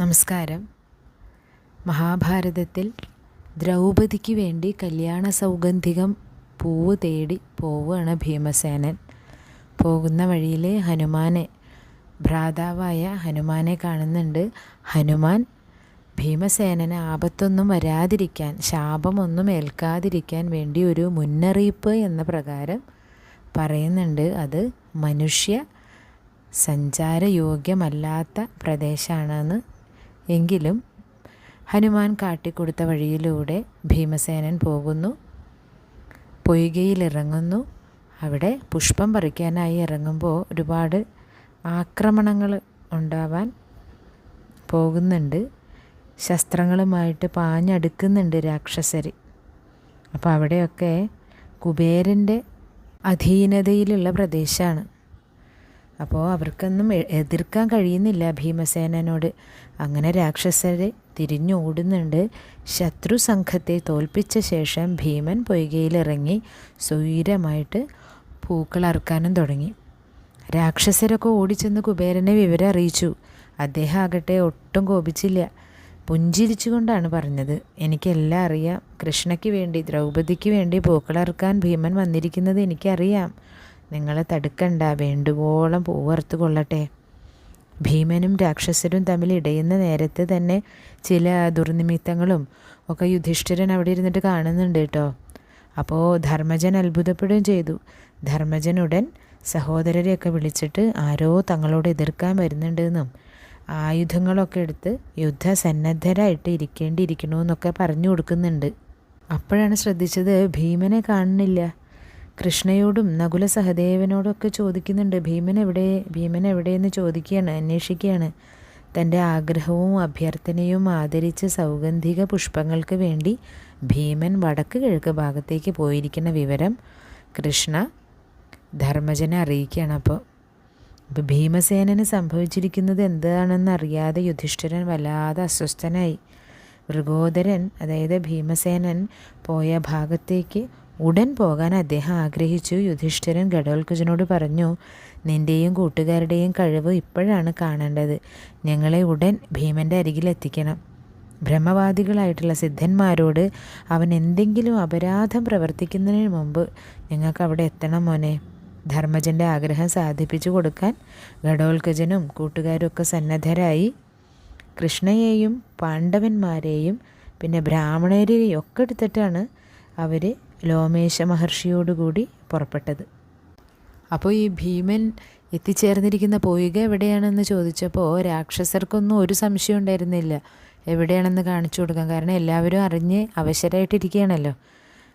നമസ്കാരം. മഹാഭാരതത്തിൽ ദ്രൗപദിക്ക് വേണ്ടി കല്യാണ സൗഗന്ധികം പൂവ് തേടി പോവുകയാണ് ഭീമസേനൻ. പോകുന്ന വഴിയിൽ ഹനുമാനെ ഭ്രാതാവായ ഹനുമാനെ കാണുന്നുണ്ട്. ഹനുമാൻ ഭീമസേനന് ആപത്തൊന്നും വരാതിരിക്കാൻ ശാപമൊന്നും ഏൽക്കാതിരിക്കാൻ വേണ്ടി ഒരു മുന്നറിയിപ്പ് എന്ന പ്രകാരം പറയുന്നുണ്ട്. അത് മനുഷ്യ സഞ്ചാരയോഗ്യമല്ലാത്ത പ്രദേശമാണെന്ന് എങ്കിലും ഹനുമാൻ കാട്ടിക്കൊടുത്ത വഴിയിലൂടെ ഭീമസേനൻ പോകുന്നു. പൊയ്കയിലിറങ്ങുന്നു. അവിടെ പുഷ്പം പറിക്കാനായി ഇറങ്ങുമ്പോൾ ഒരുപാട് ആക്രമണങ്ങൾ ഉണ്ടാവാൻ പോകുന്നുണ്ട്. ശസ്ത്രങ്ങളുമായിട്ട് പാഞ്ഞടുക്കുന്നുണ്ട് രാക്ഷസരി. അപ്പോൾ അവിടെയൊക്കെ കുബേരന്റെ അധീനതയിലുള്ള പ്രദേശമാണ്. അപ്പോൾ അവർക്കൊന്നും എതിർക്കാൻ കഴിയുന്നില്ല ഭീമസേനനോട്. അങ്ങനെ രാക്ഷസർ തിരിഞ്ഞോടുന്നുണ്ട്. ശത്രു സംഘത്തെ തോൽപ്പിച്ച ശേഷം ഭീമൻ പൊയ്കയിലിറങ്ങി സ്വൈരമായിട്ട് പൂക്കൾ അറുക്കാനും തുടങ്ങി. രാക്ഷസരൊക്കെ ഓടിച്ചെന്ന് കുബേരനെ വിവരം അറിയിച്ചു. അദ്ദേഹം ആകട്ടെ ഒട്ടും കോപിച്ചില്ല. പുഞ്ചിരിച്ചുകൊണ്ടാണ് പറഞ്ഞത് എനിക്കെല്ലാം അറിയാം. കൃഷ്ണയ്ക്ക് വേണ്ടി ദ്രൗപദിക്ക് വേണ്ടി പൂക്കളറുക്കാൻ ഭീമൻ വന്നിരിക്കുന്നത് എനിക്കറിയാം. നിങ്ങളെ തടുക്കണ്ട. വേണ്ടുവോളം പൂവർത്ത് കൊള്ളട്ടെ. ഭീമനും രാക്ഷസരും തമ്മിൽ ഇടയുന്ന നേരത്ത് തന്നെ ചില ദുർനിമിത്തങ്ങളും ഒക്കെ യുധിഷ്ഠിരൻ അവിടെ ഇരുന്നിട്ട് കാണുന്നുണ്ട് കേട്ടോ. അപ്പോൾ ധർമ്മജൻ അത്ഭുതപ്പെടുകയും ചെയ്തു. ധർമ്മജൻ ഉടൻ സഹോദരരെയൊക്കെ വിളിച്ചിട്ട് ആരോ തങ്ങളോട് എതിർക്കാൻ വരുന്നുണ്ടെന്നും ആയുധങ്ങളൊക്കെ എടുത്ത് യുദ്ധസന്നദ്ധരായിട്ട് ഇരിക്കേണ്ടിയിരിക്കണമെന്നൊക്കെ പറഞ്ഞു കൊടുക്കുന്നുണ്ട്. അപ്പോഴാണ് ശ്രദ്ധിച്ചത് ഭീമനെ കാണുന്നില്ല. കൃഷ്ണയോടും നകുല സഹദേവനോടൊക്കെ ചോദിക്കുന്നുണ്ട് ഭീമൻ എവിടെ ഭീമൻ എവിടെയെന്ന് ചോദിക്കുകയാണ് അന്വേഷിക്കുകയാണ്. തന്റെ ആഗ്രഹവും അഭ്യർത്ഥനയും ആദരിച്ച് സൗഗന്ധിക പുഷ്പങ്ങൾക്ക് വേണ്ടി ഭീമൻ വടക്ക് കിഴക്ക് ഭാഗത്തേക്ക് പോയിരിക്കുന്ന വിവരം കൃഷ്ണ ധർമ്മജനെ അറിയിക്കുകയാണ് അപ്പോൾ. അപ്പോൾ ഭീമസേനന് സംഭവിച്ചിരിക്കുന്നത് എന്താണെന്ന് അറിയാതെ യുധിഷ്ഠിരൻ വല്ലാതെ അസ്വസ്ഥനായി. മൃഗോദരൻ അതായത് ഭീമസേനൻ പോയ ഭാഗത്തേക്ക് ഉടൻ പോകാൻ അദ്ദേഹം ആഗ്രഹിച്ചു. യുധിഷ്ഠിരൻ ഘടോൽക്കുജനോട് പറഞ്ഞു നിന്റെയും കൂട്ടുകാരുടെയും കഴിവ് ഇപ്പോഴാണ് കാണേണ്ടത്. ഞങ്ങളെ ഉടൻ ഭീമന്റെ അരികിലെത്തിക്കണം. ബ്രഹ്മവാദികളായിട്ടുള്ള സിദ്ധന്മാരോട് അവൻ എന്തെങ്കിലും അപരാധം പ്രവർത്തിക്കുന്നതിന് മുമ്പ് ഞങ്ങൾക്ക് അവിടെ എത്തണം മോനെ. ധർമ്മജന്റെ ആഗ്രഹം സാധിപ്പിച്ചു കൊടുക്കാൻ ഘടോൽക്കജനും കൂട്ടുകാരും ഒക്കെ സന്നദ്ധരായി. കൃഷ്ണയെയും പാണ്ഡവന്മാരെയും പിന്നെ ബ്രാഹ്മണരെയും ഒക്കെ എടുത്തിട്ടാണ് അവർ ലോമേശ മഹർഷിയോടുകൂടി പുറപ്പെട്ടത്. അപ്പോൾ ഈ ഭീമൻ എത്തിച്ചേർന്നിരിക്കുന്ന പോയുക എവിടെയാണെന്ന് ചോദിച്ചപ്പോൾ രാക്ഷസർക്കൊന്നും ഒരു സംശയം ഉണ്ടായിരുന്നില്ല. എവിടെയാണെന്ന് കാണിച്ചു കൊടുക്കാം കാരണം എല്ലാവരും അറിഞ്ഞ് അവശരായിട്ടിരിക്കുകയാണല്ലോ.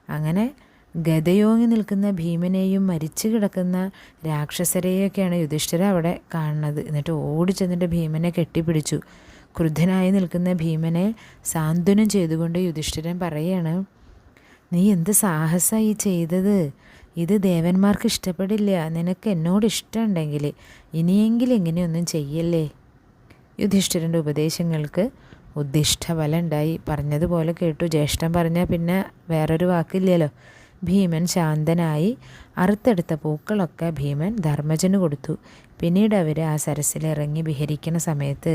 അങ്ങനെ ഗതയോങ്ങി നിൽക്കുന്ന ഭീമനെയും മരിച്ചു കിടക്കുന്ന രാക്ഷസരെയൊക്കെയാണ് യുധിഷ്ഠിര അവിടെ കാണുന്നത്. എന്നിട്ട് ഓടി ചെന്നിട്ട് ഭീമനെ കെട്ടിപ്പിടിച്ചു. ക്രുദ്ധനായി നിൽക്കുന്ന ഭീമനെ സാന്ത്വനം ചെയ്തുകൊണ്ട് യുധിഷ്ഠിരൻ പറയാണ് നീ എന്ത് സാഹസമായി ചെയ്തത്? ഇത് ദേവന്മാർക്ക് ഇഷ്ടപ്പെടില്ല. നിനക്ക് എന്നോട് ഇഷ്ടമുണ്ടെങ്കിൽ ഇനിയെങ്കിലും ഇങ്ങനെയൊന്നും ചെയ്യല്ലേ? യുധിഷ്ഠിരന്റെ ഉപദേശങ്ങൾക്ക് ഉദ്ദിഷ്ട ഉണ്ടായി പറഞ്ഞതുപോലെ കേട്ടു. ജ്യേഷ്ഠൻ പറഞ്ഞാൽ പിന്നെ വേറൊരു വാക്കില്ലല്ലോ. ഭീമൻ ശാന്തനായി അറുത്തെടുത്ത പൂക്കളൊക്കെ ഭീമൻ ധർമ്മജന് കൊടുത്തു. പിന്നീട് അവർ ആ സരസിലിറങ്ങി വിഹരിക്കുന്ന സമയത്ത്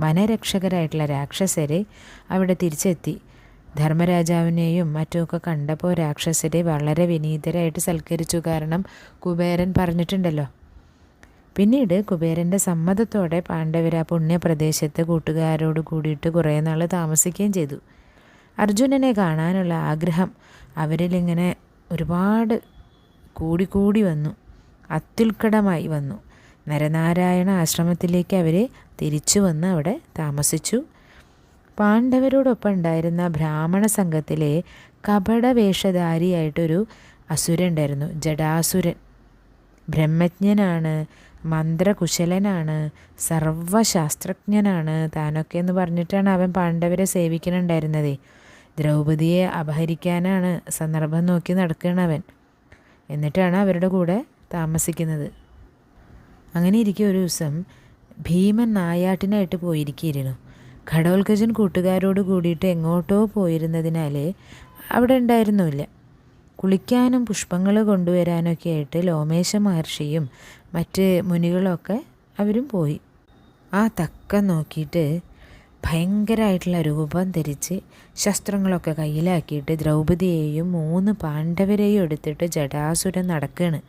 വനരക്ഷകരായിട്ടുള്ള രാക്ഷസരെ അവിടെ തിരിച്ചെത്തി. ധർമ്മരാജാവിനെയും മറ്റുമൊക്കെ കണ്ടപ്പോൾ രാക്ഷസരെ വളരെ വിനീതരായിട്ട് സൽക്കരിച്ചു. കാരണം കുബേരൻ പറഞ്ഞിട്ടുണ്ടല്ലോ. പിന്നീട് കുബേരന്റെ സമ്മതത്തോടെ പാണ്ഡവർ ആ പുണ്യപ്രദേശത്ത് കൂട്ടുകാരോട് കൂടിയിട്ട് കുറേ നാൾ താമസിക്കുകയും ചെയ്തു. അർജുനനെ കാണാനുള്ള ആഗ്രഹം അവരിലിങ്ങനെ ഒരുപാട് കൂടിക്കൂടി വന്നു. അത്യുൽക്കടമായി വന്നു. നരനാരായണ ആശ്രമത്തിലേക്ക് അവർ തിരിച്ചു വന്ന് അവിടെ താമസിച്ചു. പാണ്ഡവരോടൊപ്പം ഉണ്ടായിരുന്ന ബ്രാഹ്മണ സംഘത്തിലെ കപടവേഷധാരിയായിട്ടൊരു അസുരൻ ഉണ്ടായിരുന്നു ജഡാസുരൻ. ബ്രഹ്മജ്ഞനാണ് മന്ത്രകുശലനാണ് സർവശാസ്ത്രജ്ഞനാണ് താനൊക്കെ എന്ന് പറഞ്ഞിട്ടാണ് അവൻ പാണ്ഡവരെ സേവിക്കുന്നുണ്ടായിരുന്നത് ദ്രൗപതിയെ അപഹരിക്കാനാണ് സന്ദർഭം നോക്കി നടക്കുകയാണ് അവൻ. എന്നിട്ടാണ് അവരുടെ കൂടെ താമസിക്കുന്നത്. അങ്ങനെ ഇരിക്കെ ഒരു ദിവസം ഭീമൻ നായാട്ടിനായിട്ട് പോയിരിക്കുന്നു ഘടോൽക്കജൻ കൂട്ടുകാരോട് കൂടിയിട്ട് എങ്ങോട്ടോ പോയിരുന്നതിനാൽ അവിടെ ഉണ്ടായിരുന്നുമില്ല കുളിക്കാനും പുഷ്പങ്ങൾ കൊണ്ടുവരാനൊക്കെ ആയിട്ട് ലോമേശ മഹർഷിയും മറ്റ് മുനികളൊക്കെ അവരും പോയി. ആ തക്ക നോക്കിയിട്ട് ഭയങ്കരമായിട്ടുള്ള രൂപം ധരിച്ച് ശസ്ത്രങ്ങളൊക്കെ കയ്യിലാക്കിയിട്ട് ദ്രൗപതിയെയും മൂന്ന് പാണ്ഡവരെയും എടുത്തിട്ട് ജടാസുരൻ നടക്കുകയാണ്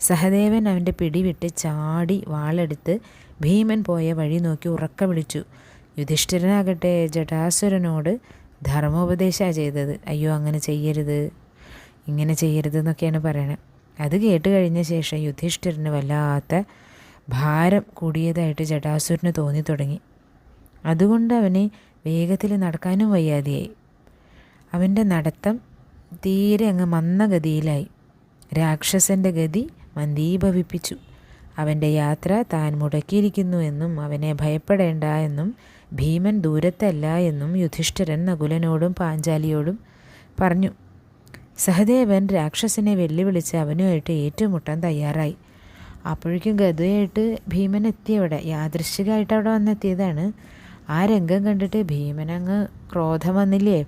സഹദേവൻ അവന്റെ പിടിവിട്ട് ചാടി വാളെടുത്ത് ഭീമൻ പോയ വഴി നോക്കി ഉറക്ക വിളിച്ചു. യുധിഷ്ഠിരനാകട്ടെ ജടാസുരനോട് ധർമ്മോപദേശമാണ് ചെയ്തത്. അയ്യോ അങ്ങനെ ചെയ്യരുത്. ഇങ്ങനെ ചെയ്യരുത് എന്നൊക്കെയാണ് പറയണത് അത് കേട്ട് കഴിഞ്ഞ ശേഷം യുധിഷ്ഠിരന് വല്ലാത്ത ഭാരം കൂടിയതായിട്ട് ജടാസുരന് തോന്നി തുടങ്ങി. അതുകൊണ്ട് അവന് വേഗത്തിൽ നടക്കാനും വയ്യാതെയായി. അവന്റെ നടത്തം തീരെ അങ്ങ് മന്ദഗതിയിലായി. രാക്ഷസന്റെ ഗതി മന്ദീഭവിപ്പിച്ചു. അവന്റെ യാത്ര താൻ മുടക്കിയിരിക്കുന്നു എന്നും അവനെ ഭയപ്പെടേണ്ട എന്നും ഭീമൻ ദൂരത്തല്ല എന്നും യുധിഷ്ഠിരൻ നകുലനോടും പാഞ്ചാലിയോടും പറഞ്ഞു. സഹദേവൻ രാക്ഷസനെ വെല്ലുവിളിച്ച് അവനുമായിട്ട് ഏറ്റുമുട്ടാൻ തയ്യാറായി. അപ്പോഴേക്കും ഗതയായിട്ട് ഭീമൻ എത്തിയവിടെ. യാദൃശികമായിട്ട് അവിടെ വന്നെത്തിയതാണ്. ആ രംഗം കണ്ടിട്ട് ഭീമനങ്ങ് ക്രോധം വന്നില്ലേ?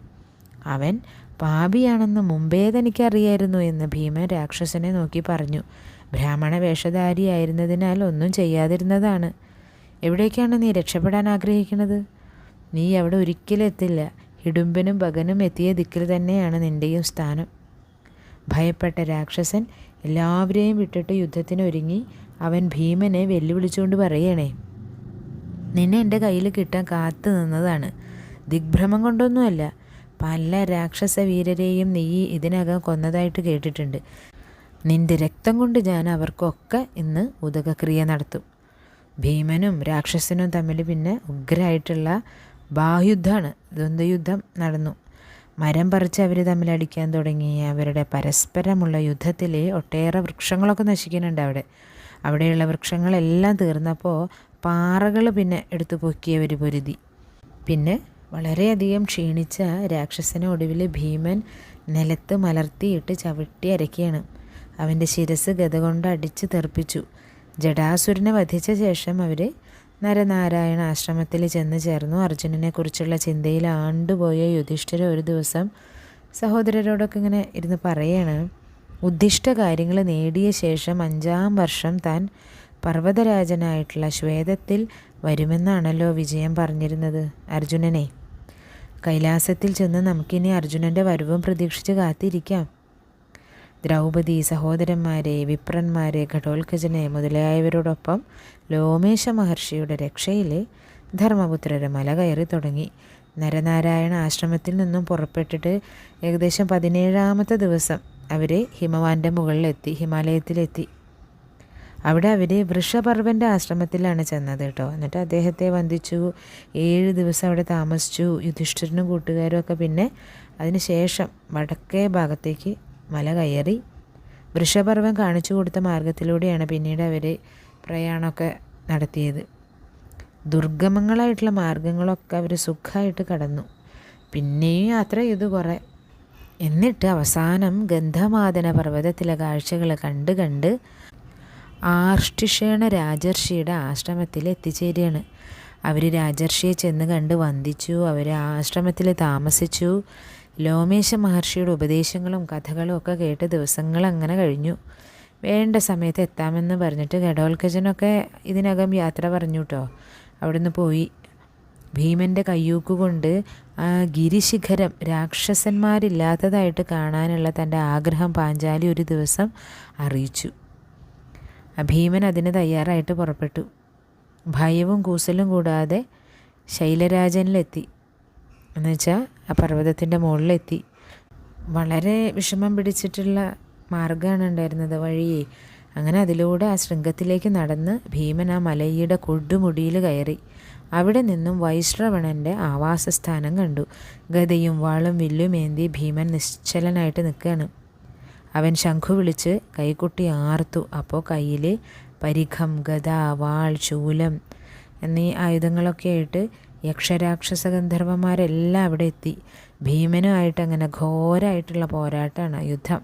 അവൻ പാപിയാണെന്ന് മുമ്പേ തനിക്കറിയായിരുന്നു എന്ന് ഭീമൻ രാക്ഷസനെ നോക്കി പറഞ്ഞു. ബ്രാഹ്മണ വേഷധാരിയായിരുന്നതിനാൽ ഒന്നും ചെയ്യാതിരുന്നതാണ്. എവിടേക്കാണ് നീ രക്ഷപ്പെടാൻ ആഗ്രഹിക്കുന്നത്? നീ അവിടെ ഒരിക്കലും എത്തില്ല ഹിഡുമ്പനും ഭഗനും എത്തിയ ദിക്കിൽ തന്നെയാണ് നിന്റെയും സ്ഥാനം. ഭയപ്പെട്ട രാക്ഷസൻ എല്ലാവരെയും വിട്ടിട്ട് യുദ്ധത്തിന് ഒരുങ്ങി അവൻ ഭീമനെ വെല്ലുവിളിച്ചുകൊണ്ട് പറയണേ നിന്നെ എന്റെ കയ്യിൽ കിട്ടാൻ കാത്തു നിന്നതാണ്. ദിഗ്ഭ്രമം കൊണ്ടൊന്നുമല്ല. പല രാക്ഷസ വീരരെയും നീ ഇതിനകം കൊന്നതായിട്ട് കേട്ടിട്ടുണ്ട്. നിന്റെ രക്തം കൊണ്ട് ഞാൻ അവർക്കൊക്കെ ഇന്ന് ഉദകക്രിയ നടത്തും. ഭീമനും രാക്ഷസനും തമ്മിൽ പിന്നെ ഉഗ്രായിട്ടുള്ള ബാഹ്യുദ്ധമാണ്. ദ്വന്ദ്വയുദ്ധം നടന്നു. മരം പറിച്ച് അവർ തമ്മിൽ അടിക്കാൻ തുടങ്ങി. അവരുടെ പരസ്പരമുള്ള യുദ്ധത്തിൽ ഒട്ടേറെ വൃക്ഷങ്ങളൊക്കെ നശിക്കുന്നുണ്ട് അവിടെ. അവിടെയുള്ള വൃക്ഷങ്ങളെല്ലാം തീർന്നപ്പോൾ പാറകൾ പിന്നെ എടുത്തു പൊക്കിയവർ പൊരുതി. പിന്നെ വളരെയധികം ക്ഷീണിച്ച രാക്ഷസനെ ഒടുവിൽ ഭീമൻ നിലത്ത് മലർത്തിയിട്ട് ചവിട്ടി അരക്കുകയാണ് അവന്റെ ശിരസ് ഗത കൊണ്ട് അടിച്ച് തെറിപ്പിച്ചു. ജഡാസുരനെ വധിച്ച ശേഷം അവർ നരനാരായണ ആശ്രമത്തിൽ ചെന്ന് ചേർന്നു. അർജുനനെ കുറിച്ചുള്ള ചിന്തയിൽ ആണ്ടുപോയ യുധിഷ്ഠിര ഒരു ദിവസം സഹോദരരോടൊക്കെ ഇങ്ങനെ ഇരുന്ന് പറയാണ് ഉദ്ദിഷ്ട കാര്യങ്ങൾ നേടിയ ശേഷം അഞ്ചാം വർഷം താൻ പർവതരാജനായിട്ടുള്ള ശ്വേതത്തിൽ വരുമെന്നാണല്ലോ വിജയം പറഞ്ഞിരുന്നത് അർജുനനെ. കൈലാസത്തിൽ ചെന്ന് നമുക്കിനി അർജുനന്റെ വരവും പ്രതീക്ഷിച്ച് കാത്തിരിക്കാം. ദ്രൗപദി സഹോദരന്മാരെ വിപ്രന്മാരെ ഘടോത്കജനെ മുതലായവരോടൊപ്പം ലോമേശ മഹർഷിയുടെ രക്ഷയിലെ ധർമ്മപുത്രരെ മല കയറി തുടങ്ങി. നരനാരായണ ആശ്രമത്തിൽ നിന്നും പുറപ്പെട്ടിട്ട് ഏകദേശം പതിനേഴാമത്തെ ദിവസം അവർ ഹിമവാന്റെ മുകളിലെത്തി ഹിമാലയത്തിലെത്തി. അവിടെ അവർ വൃഷപർവന്റെ ആശ്രമത്തിലാണ് ചെന്നത് കേട്ടോ. എന്നിട്ട് അദ്ദേഹത്തെ വന്ദിച്ചു ഏഴ് ദിവസം അവിടെ താമസിച്ചു യുധിഷ്ഠിരനും കൂട്ടുകാരും ഒക്കെ പിന്നെ അതിന് ശേഷം വടക്കേ ഭാഗത്തേക്ക് മല കയറി വൃഷപർവം കാണിച്ചു കൊടുത്ത മാർഗത്തിലൂടെയാണ് പിന്നീട് അവർ പ്രയാണമൊക്കെ നടത്തിയത്. ദുർഗമങ്ങളായിട്ടുള്ള മാർഗങ്ങളൊക്കെ അവർ സുഖമായിട്ട് കടന്നു. പിന്നെയും യാത്ര ചെയ്തു കുറേ. എന്നിട്ട് അവസാനം ഗന്ധമാദന പർവതത്തിലെ കാഴ്ചകൾ കണ്ട് കണ്ട് ആർഷ്ടിഷേണ രാജർഷിയുടെ ആശ്രമത്തിൽ എത്തിച്ചേരുകയാണ്. അവർ രാജർഷിയെ ചെന്ന് കണ്ട് വന്ദിച്ചു. അവർ ആശ്രമത്തിൽ താമസിച്ചു. ലോമേശ മഹർഷിയുടെ ഉപദേശങ്ങളും കഥകളും ഒക്കെ കേട്ട് ദിവസങ്ങൾ അങ്ങനെ കഴിഞ്ഞു. വേണ്ട സമയത്ത് എത്താമെന്ന് പറഞ്ഞിട്ട് ഘടോത്കജനൊക്കെ ഇതിനകം യാത്ര പറഞ്ഞു കേട്ടോ അവിടുന്ന് പോയി. ഭീമന്റെ കയ്യൂക്ക് കൊണ്ട് ആ ഗിരിശിഖരം രാക്ഷസന്മാരില്ലാത്തതായിട്ട് കാണാനുള്ള തന്റെ ആഗ്രഹം പാഞ്ചാലി ഒരു ദിവസം അറിയിച്ചു. ഭീമൻ അതിന് തയ്യാറായിട്ട് പുറപ്പെട്ടു. ഭയവും കൂസലും കൂടാതെ ശൈലരാജനിലെത്തി. എന്നുവെച്ചാൽ ആ പർവതത്തിന്റെ മുകളിലെത്തി വളരെ വിഷമം പിടിച്ചിട്ടുള്ള മാർഗമാണ് ഉണ്ടായിരുന്നത് വഴിയേ. അങ്ങനെ അതിലൂടെ ആ ശൃംഗത്തിലേക്ക് നടന്ന് ഭീമൻ ആ മലയുടെ കൊടുമുടിയിൽ കയറി. അവിടെ നിന്നും വൈശ്രവണന്റെ ആവാസസ്ഥാനം കണ്ടു. ഗതയും വാളും വില്ലും ഏന്തി ഭീമൻ നിശ്ചലനായിട്ട് നിൽക്കുകയാണ് അവൻ ശംഖു വിളിച്ച് കൈക്കുട്ടി ആർത്തു. അപ്പോൾ കയ്യിൽ പരിഖം ഗത വാൾ ശൂലം എന്നീ ആയുധങ്ങളൊക്കെ ആയിട്ട് യക്ഷരാക്ഷസ ഗന്ധർവന്മാരെല്ലാം അവിടെ എത്തി. ഭീമനുമായിട്ട് അങ്ങനെ ഘോരമായിട്ടുള്ള പോരാട്ടമാണ് യുദ്ധം.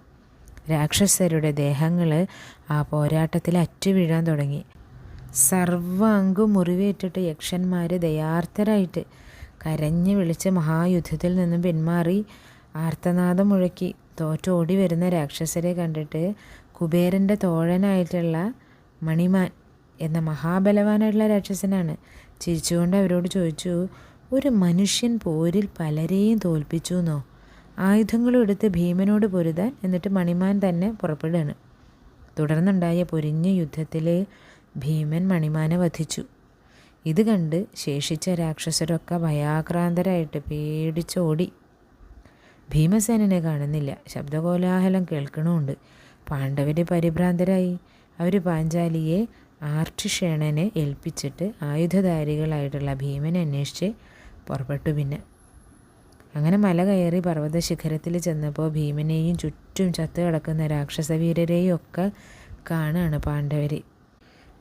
രാക്ഷസരുടെ ദേഹങ്ങൾ ആ പോരാട്ടത്തിൽ അറ്റുവീഴാൻ തുടങ്ങി. സർവ അങ്കും മുറിവേറ്റിട്ട് യക്ഷന്മാർ ദയാർത്ഥരായിട്ട് കരഞ്ഞ് വിളിച്ച് മഹായുദ്ധത്തിൽ നിന്നും പിന്മാറി ആർത്തനാദം മുഴക്കി തോറ്റോടി വരുന്ന രാക്ഷസരെ കണ്ടിട്ട് കുബേരന്റെ തോഴനായിട്ടുള്ള മണിമാൻ എന്ന മഹാബലവാനായിട്ടുള്ള രാക്ഷസനാണ്. ചിരിച്ചുകൊണ്ട് അവരോട് ചോദിച്ചു ഒരു മനുഷ്യൻ പോരിൽ പലരെയും തോൽപ്പിച്ചു എന്നോ ആയുധങ്ങളും എടുത്ത് ഭീമനോട് പൊരുതാൻ എന്നിട്ട് മണിമാൻ തന്നെ പുറപ്പെടുകയാണ്. തുടർന്നുണ്ടായ പൊരിഞ്ഞ യുദ്ധത്തിൽ ഭീമൻ മണിമാനെ വധിച്ചു. ഇത് കണ്ട് ശേഷിച്ച രാക്ഷസരൊക്കെ ഭയാക്രാന്തരായിട്ട് പേടിച്ചോടി. ഭീമസേനനെ കാണുന്നില്ല. ശബ്ദകോലാഹലം കേൾക്കണമുണ്ട്. പാണ്ഡവര് പരിഭ്രാന്തരായി. അവർ പാഞ്ചാലിയെ ആർട്ടിഷേണനെ ഏൽപ്പിച്ചിട്ട് ആയുധധാരികളായിട്ടുള്ള ഭീമനെ അന്വേഷിച്ച് പുറപ്പെട്ടു പിന്നെ. അങ്ങനെ മല കയറി പർവത ശിഖരത്തിൽ ചെന്നപ്പോൾ ഭീമനെയും ചുറ്റും ചത്തു കിടക്കുന്ന രാക്ഷസവീരരെയും ഒക്കെ കാണുകയാണ് പാണ്ഡവർ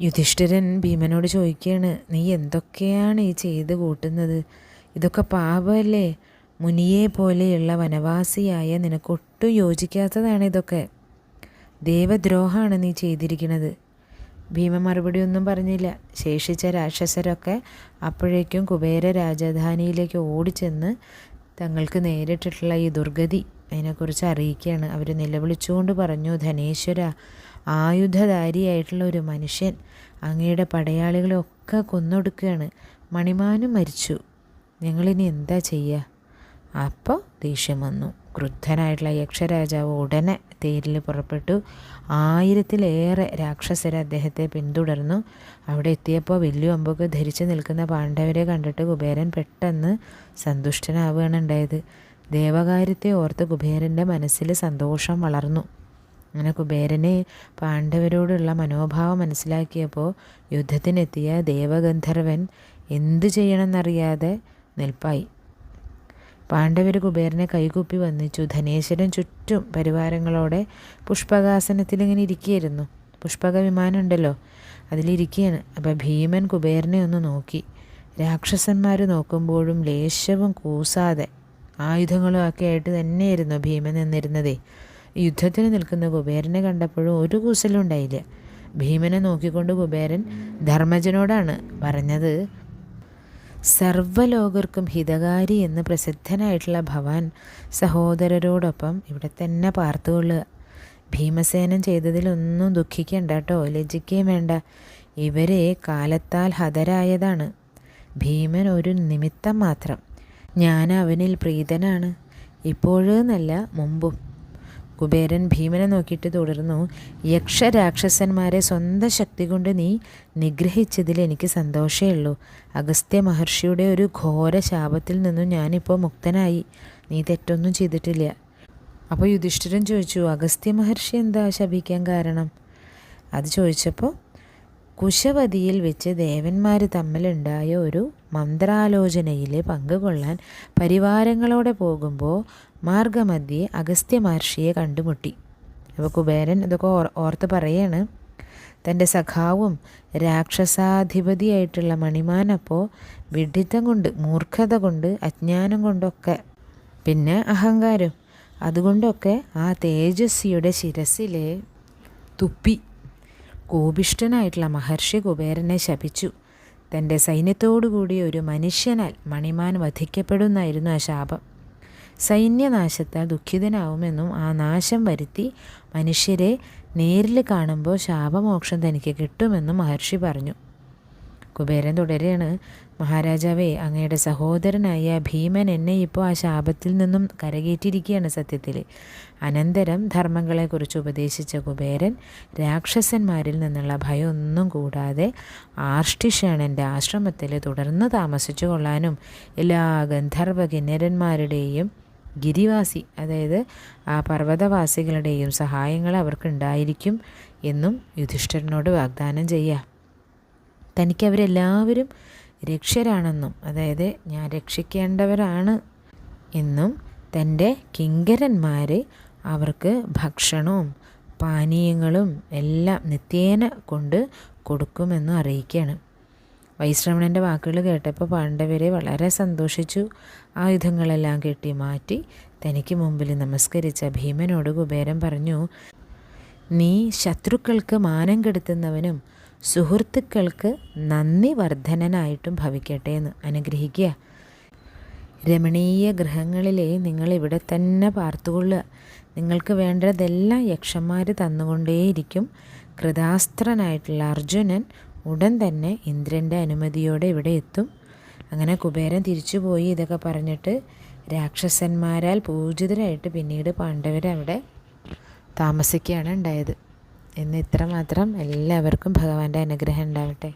യുധിഷ്ഠിരൻ ഭീമനോട് ചോദിക്കുകയാണ് നീ എന്തൊക്കെയാണ് ഈ ചെയ്ത് കൂട്ടുന്നത്? ഇതൊക്കെ പാപമല്ലേ? മുനിയെ പോലെയുള്ള വനവാസിയായ നിനക്കൊട്ടും യോജിക്കാത്തതാണ് ഇതൊക്കെ. ദേവദ്രോഹമാണ് നീ ചെയ്തിരിക്കുന്നത്. ഭീമ മറുപടിയൊന്നും പറഞ്ഞില്ല. ശേഷിച്ച രാക്ഷസരൊക്കെ അപ്പോഴേക്കും കുബേര രാജധാനിയിലേക്ക് ഓടിച്ചെന്ന് തങ്ങൾക്ക് നേരിട്ടിട്ടുള്ള ഈ ദുർഗതി അതിനെക്കുറിച്ച് അറിയിക്കുകയാണ്. അവർ നിലവിളിച്ചുകൊണ്ട് പറഞ്ഞു ധനേശ്വര ആയുധധാരിയായിട്ടുള്ള ഒരു മനുഷ്യൻ അങ്ങയുടെ പടയാളികളെയൊക്കെ കൊന്നൊടുക്കുകയാണ്. മണിമാനും മരിച്ചു. ഞങ്ങളിനി എന്താ ചെയ്യുക? അപ്പോൾ ദേഷ്യം വന്നു. ക്രുദ്ധനായിട്ടുള്ള യക്ഷരാജാവ് ഉടനെ തേരിൽ പുറപ്പെട്ടു. ആയിരത്തിലേറെ രാക്ഷസർ അദ്ദേഹത്തെ പിന്തുടർന്നു. അവിടെ എത്തിയപ്പോൾ വലിയ അമ്പൊക്കെ ധരിച്ചു നിൽക്കുന്ന പാണ്ഡവരെ കണ്ടിട്ട് കുബേരൻ പെട്ടെന്ന് സന്തുഷ്ടനാവുകയാണ് ഉണ്ടായത് ദേവകാര്യത്തെ ഓർത്ത് കുബേരന്റെ മനസ്സിൽ സന്തോഷം വളർന്നു. അങ്ങനെ കുബേരനെ പാണ്ഡവരോടുള്ള മനോഭാവം മനസ്സിലാക്കിയപ്പോൾ യുദ്ധത്തിനെത്തിയ ദേവഗന്ധർവൻ എന്തു ചെയ്യണമെന്നറിയാതെ നിൽപ്പായി. പാണ്ഡവർ കുബേരനെ കൈകൂപ്പി വന്നിച്ചു ധനേശ്വരൻ ചുറ്റും പരിവാരങ്ങളോടെ പുഷ്പകാസനത്തിൽ ഇങ്ങനെ ഇരിക്കുകയായിരുന്നു പുഷ്പക വിമാനം ഉണ്ടല്ലോ അതിലിരിക്കുകയാണ് അപ്പം ഭീമൻ കുബേരനെ ഒന്ന് നോക്കി. രാക്ഷസന്മാർ നോക്കുമ്പോഴും ലേശവും കൂസാതെ ആയുധങ്ങളും ഒക്കെ ആയിട്ട് തന്നെയായിരുന്നു ഭീമൻ നിന്നിരുന്നതേ. യുദ്ധത്തിന് നിൽക്കുന്ന കുബേരനെ കണ്ടപ്പോഴും ഒരു കൂസലും ഉണ്ടായില്ല. ഭീമനെ നോക്കിക്കൊണ്ട് കുബേരൻ ധർമ്മജനോടാണ് പറഞ്ഞത് സർവലോകർക്കും ഹിതകാരി എന്ന് പ്രസിദ്ധനായിട്ടുള്ള ഭവാൻ സഹോദരരോടൊപ്പം ഇവിടെ തന്നെ പാർത്തുകൊള്ളുക. ഭീമസേനൻ ചെയ്തതിലൊന്നും ദുഃഖിക്കേണ്ട കേട്ടോ ലജ്ജിക്കുകയും വേണ്ട. ഇവരെ കാലത്താൽ ഹതരായതാണ്. ഭീമൻ ഒരു നിമിത്തം മാത്രം. ഞാൻ അവനിൽ പ്രീതനാണ്. ഇപ്പോഴെന്നല്ല മുമ്പും. കുബേരൻ ഭീമനെ നോക്കിയിട്ട് തുടർന്നു യക്ഷരാക്ഷസന്മാരെ സ്വന്തം ശക്തി കൊണ്ട് നീ നിഗ്രഹിച്ചതിൽ എനിക്ക് സന്തോഷമേ ഉള്ളൂ. അഗസ്ത്യ മഹർഷിയുടെ ഒരു ഘോര ശാപത്തിൽ നിന്നും ഞാനിപ്പോൾ മുക്തനായി. നീ തെറ്റൊന്നും ചെയ്തിട്ടില്ല. അപ്പോൾ യുധിഷ്ഠിരൻ ചോദിച്ചു അഗസ്ത്യ മഹർഷി എന്താ ശപിക്കാൻ കാരണം? അത് ചോദിച്ചപ്പോൾ കുശവതിയിൽ വെച്ച് ദേവന്മാർ തമ്മിലുണ്ടായ ഒരു മന്ത്രാലോചനയിൽ പങ്കുകൊള്ളാൻ പരിവാരങ്ങളോടെ പോകുമ്പോൾ മാർഗമധ്യേ അഗസ്ത്യ മഹർഷിയെ കണ്ടുമുട്ടി. അപ്പോൾ കുബേരൻ ഇതൊക്കെ ഓർത്ത് പറയാണ്. തന്റെ സഖാവും രാക്ഷസാധിപതിയായിട്ടുള്ള മണിമാനപ്പോൾ വിഡിത്തം കൊണ്ട് മൂർഖത കൊണ്ട് അജ്ഞാനം കൊണ്ടൊക്കെ. പിന്നെ അഹങ്കാരം. അതുകൊണ്ടൊക്കെ ആ തേജസ്വിയുടെ ശിരസിലെ തുപ്പി. കോപിഷ്ഠനായിട്ടുള്ള മഹർഷി കുബേരനെ ശപിച്ചു. തന്റെ സൈന്യത്തോടുകൂടി ഒരു മനുഷ്യനാൽ മണിമാൻ വധിക്കപ്പെടുന്നായിരുന്നു ആ ശാപം. സൈന്യനാശത്താൽ ദുഃഖിതനാവുമെന്നും ആ നാശം വരുത്തി മനുഷ്യരെ നേരിൽ കാണുമ്പോൾ ശാപമോക്ഷം തനിക്ക് കിട്ടുമെന്നും മഹർഷി പറഞ്ഞു. കുബേരൻ തുടരുകയാണ്. മഹാരാജാവേ അങ്ങയുടെ സഹോദരനായ ഭീമൻ എന്നെ ഇപ്പോൾ ആ ശാപത്തിൽ നിന്നും കരകയറ്റിയിരിക്കുകയാണ് സത്യത്തിൽ. അനന്തരം ധർമ്മങ്ങളെക്കുറിച്ച് ഉപദേശിച്ച കുബേരൻ രാക്ഷസന്മാരിൽ നിന്നുള്ള ഭയമൊന്നും കൂടാതെ ആർഷ്ടിഷണന്റെ ആശ്രമത്തിൽ തുടർന്ന് താമസിച്ചു കൊള്ളാനും എല്ലാ ഗന്ധർവ കിന്നരന്മാരുടെയും ഗിരിവാസി അതായത് ആ പർവതവാസികളുടെയും സഹായങ്ങൾ അവർക്കുണ്ടായിരിക്കും എന്നും യുധിഷ്ഠിരനോട് വാഗ്ദാനം ചെയ്യാം. തനിക്ക് അവരെല്ലാവരും രക്ഷരാണെന്നും അതായത് ഞാൻ രക്ഷിക്കേണ്ടവരാണ് എന്നും തന്റെ കിങ്കരന്മാർ അവർക്ക് ഭക്ഷണവും പാനീയങ്ങളും എല്ലാം നിത്യേന കൊണ്ട് കൊടുക്കുമെന്നും അറിയിക്കുകയാണ്. വൈശ്രവണന്റെ വാക്കുകൾ കേട്ടപ്പോൾ പാണ്ഡവരെ വളരെ സന്തോഷിച്ചു. ആയുധങ്ങളെല്ലാം കെട്ടി മാറ്റി തനിക്ക് മുമ്പിൽ നമസ്കരിച്ച ഭീമനോട് കുബേരൻ പറഞ്ഞു നീ ശത്രുക്കൾക്ക് മാനം കെടുത്തുന്നവനും സുഹൃത്തുക്കൾക്ക് നന്ദി വർധനനായിട്ടും ഭവിക്കട്ടെ എന്ന് അനുഗ്രഹിക്കുക. രമണീയ ഗ്രഹങ്ങളിലെ നിങ്ങൾ ഇവിടെ തന്നെ പാർത്തുകൊള്ളുക. നിങ്ങൾക്ക് വേണ്ടതെല്ലാം യക്ഷന്മാർ തന്നുകൊണ്ടേയിരിക്കും. കൃതാസ്ത്രനായിട്ടുള്ള അർജുനൻ ഉടൻ തന്നെ ഇന്ദ്രന്റെ അനുമതിയോടെ ഇവിടെ എത്തും. അങ്ങനെ കുബേരൻ തിരിച്ചുപോയി ഇതൊക്കെ പറഞ്ഞിട്ട് രാക്ഷസന്മാരാൽ പൂജിതരായിട്ട് പിന്നീട് പാണ്ഡവരവിടെ താമസിക്കുകയാണ് ഉണ്ടായത്. എന്ന് ഇത്രമാത്രം. എല്ലാവർക്കും ഭഗവാന്റെ അനുഗ്രഹം ഉണ്ടാവട്ടെ.